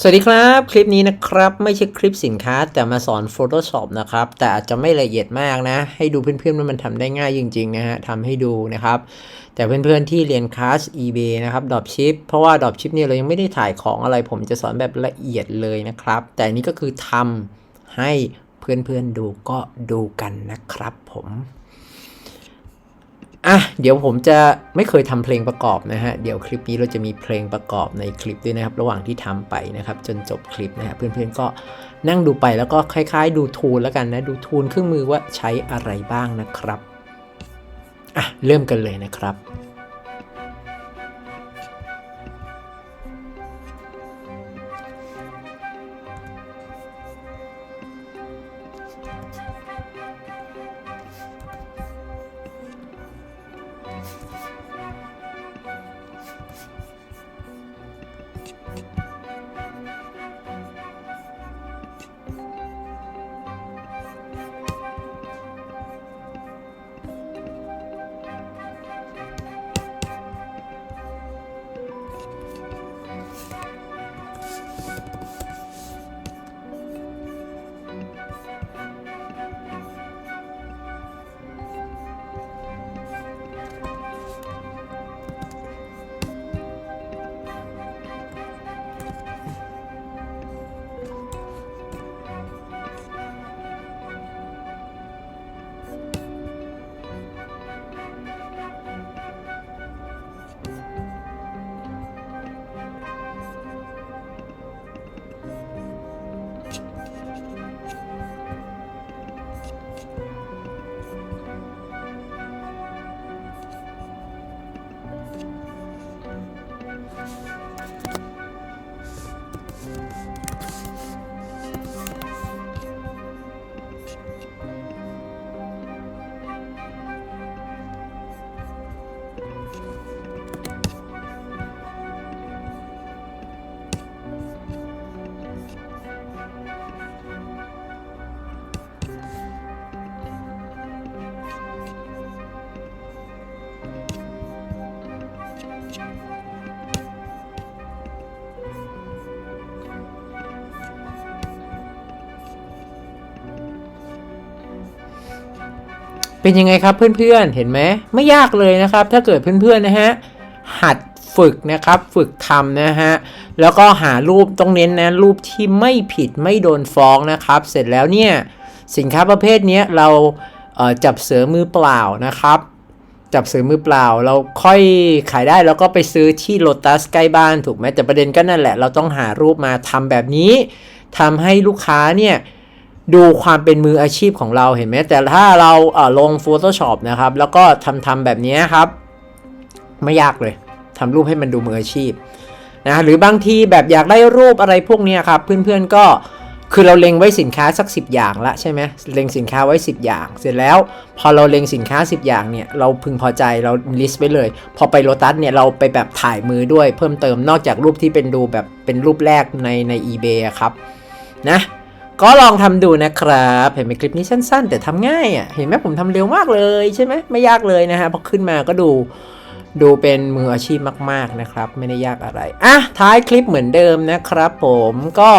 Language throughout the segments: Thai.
สวัสดีครับ คลิปนี้นะครับไม่ใช่คลิปสินค้าแต่มาสอน Photoshop นะครับ แต่อาจจะไม่ละเอียดมากนะ ให้ดูเพื่อนๆว่ามันทำได้ง่ายจริงๆนะฮะทำให้ดูนะครับ แต่เพื่อนๆที่เรียนคลาส eBay นะครับ Dropship เพราะว่า Dropship เนี่ยเรายังไม่ได้ถ่ายของอะไร ผมจะสอนแบบละเอียดเลยนะครับ แต่นนี้ก็คือทำให้เพื่อนๆดูก็ดูกันนะครับผม อะเดี๋ยวผมจะไม่เคยทำเพลงประกอบนะฮะ เดี๋ยวคลิปนี้เราจะมีเพลงประกอบในคลิปด้วยนะครับ ระหว่างที่ทำไปนะครับ จนจบคลิปนะฮะเพื่อนๆก็นั่งดูไปแล้วก็คล้าย ๆ ดูทูลแล้วกันนะ ดูทูลเครื่องมือว่าใช้อะไรบ้างนะครับอะเริ่มกันเลยนะครับ はい。 เป็นยังไงครับเพื่อนๆ เห็นไหมไม่ยากเลยนะครับ ถ้าเกิดเพื่อนๆนะฮะหัดฝึกนะครับฝึกทำนะฮะแล้วก็หารูปต้องเน้นนะรูปที่ไม่ผิดไม่โดนฟ้องนะครับ เสร็จแล้วเนี่ยสินค้าประเภทนี้เราเจับเสือมือเปล่านะครับ จับซื้อมือเปล่า เราค่อยขายได้แล้วก็ไปซื้อที่โ o ตัสใกล้บ้านถูกไหมแต่ประเด็นก็นั่นแหละ เราต้องหารูปมาทำแบบนี้ทำให้ลูกค้าเนี่ย ดูความเป็นมืออาชีพของเราเห็นไหมแต่ถ้าเราเอ่อลง Photoshop นะครับ แล้วก็ทำทำแบบนี้ครับ ไม่ยากเลยทำรูปให้มันดูมืออาชีพนะหรือบางทีแบบอยากได้รูปอะไรพวกนี้ครับ เพื่อนๆก็คือเราเล็งไว้สินค้าสัก 10 อย่างละใช่ไหมเล็งสินค้าไว้ 10 อย่าง เสร็จแล้วพอเราเล็งสินค้า 10 อย่างเนี่ยเราพึงพอใจเราลิสต์ไว้เลย พอไปโ o ตัสเนี่ยเราไปแบบถ่ายมือด้วยเพิ่มเติมนอกจากรูปที่เป็นดูแบบเป็นรูปแรกในใน eBay อะครับนะ ก็ลองทำดูนะครับ เห็นไหมคลิปนี้สั้น ๆ แต่ทำง่ายอะ เห็นไหมผมทำเร็วมากเลยใช่ไหมไม่ยากเลยนะฮะพอขึ้นมาก็ดูดูเป็นมืออาชีพมาก ๆ นะครับ ไม่ได้ยากอะไร อะ ท้ายคลิปเหมือนเดิมนะครับผมก็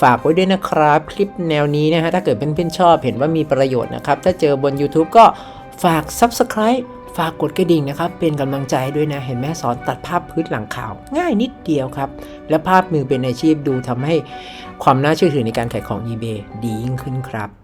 ฝากไว้ด้วยนะครับ คลิปแนวนี้นะฮะ ถ้าเกิดเพื่อนๆชอบเห็นว่ามีประโยชน์นะครับ ถ้าเจอบน YouTube ก็ฝาก Subscribe ฝากกดกระดิ่งนะครับ เป็นกำลังใจด้วยนะ เห็นไหมสอนตัดภาพพื้นหลังข่าว ง่ายนิดเดียวครับ และภาพมือเป็นอาชีพดูทำให้ความน่าเชื่อถือในการขายของ eBay ดียิ่งขึ้นครับ